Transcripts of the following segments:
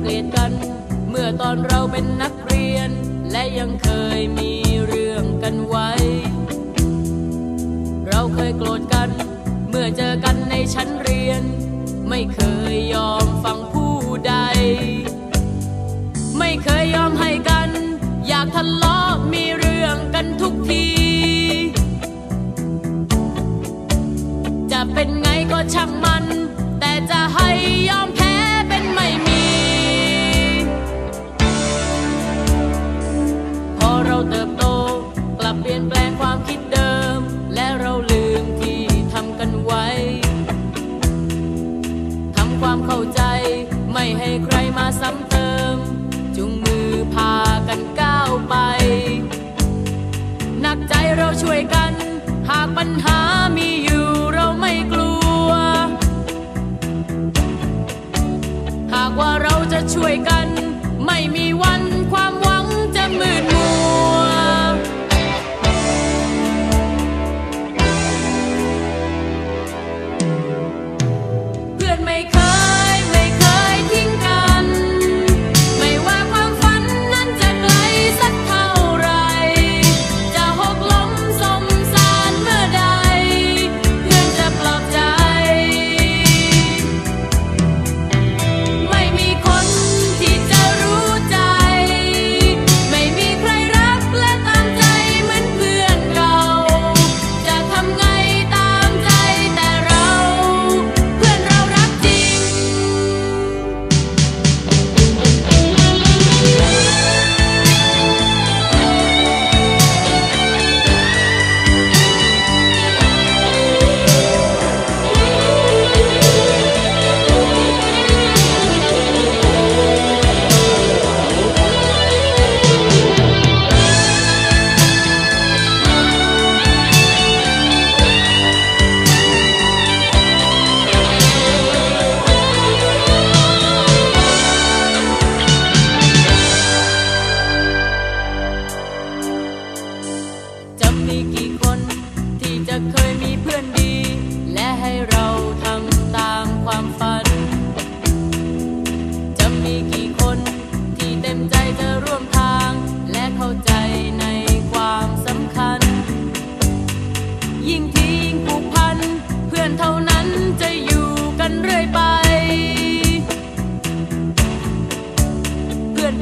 เกลียดกัน เมื่อตอนเราเป็นนักเรียน และยังเคยมีเรื่องกันไว้ เราเคยโกรธกัน เมื่อเจอกันในชั้นเรียน ความเข้าใจ ไม่ให้ใครมาซ้ำเติม จุงมือพากันก้าวไปนักใจเราช่วยกัน หากปัญหามีอยู่เราไม่กลัว หากว่าเราจะช่วยกัน ไม่มีวัน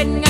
en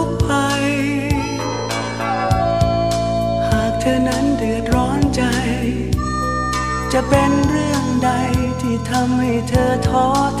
ก taught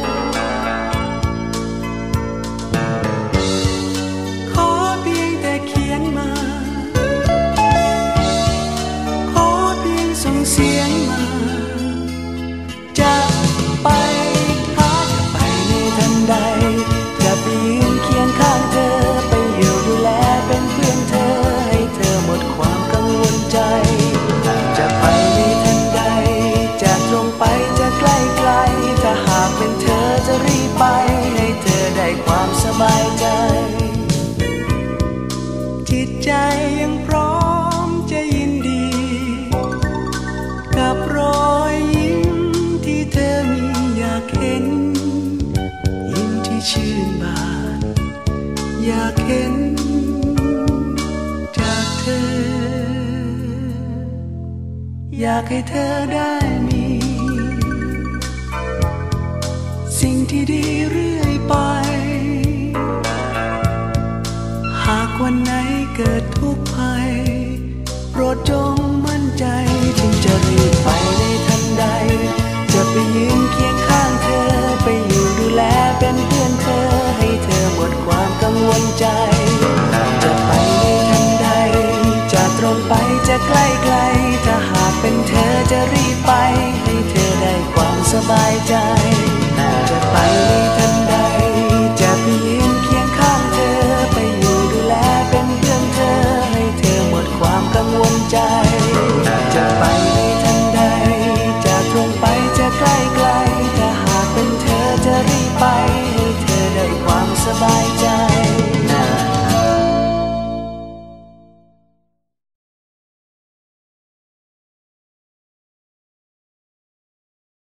จะตรงไปจะใกล้ไกล ถ้าหากเป็นเธอจะรีบไป ให้เธอได้ความสบายใจ จิตใจยังพร้อมจะยินดี กับรอยยิ้มที่เธอมีอยากเห็น ยิ้มที่ชื่นบาน อยากเห็นจากเธออยากให้เธอได้ ภัย โปรดจงมั่นใจจึงจะรีบไปในทันใด จะไปยืนเคียงข้างเธอ ไปอยู่ดูแลเป็นเพื่อนเธอ ให้เธอหมดความกังวลใจ จะไปในทันใด จะตรงไปจะใกล้ไกล ถ้าหากเป็นเธอจะรีบไป ให้เธอได้ความสบายใจ ไกล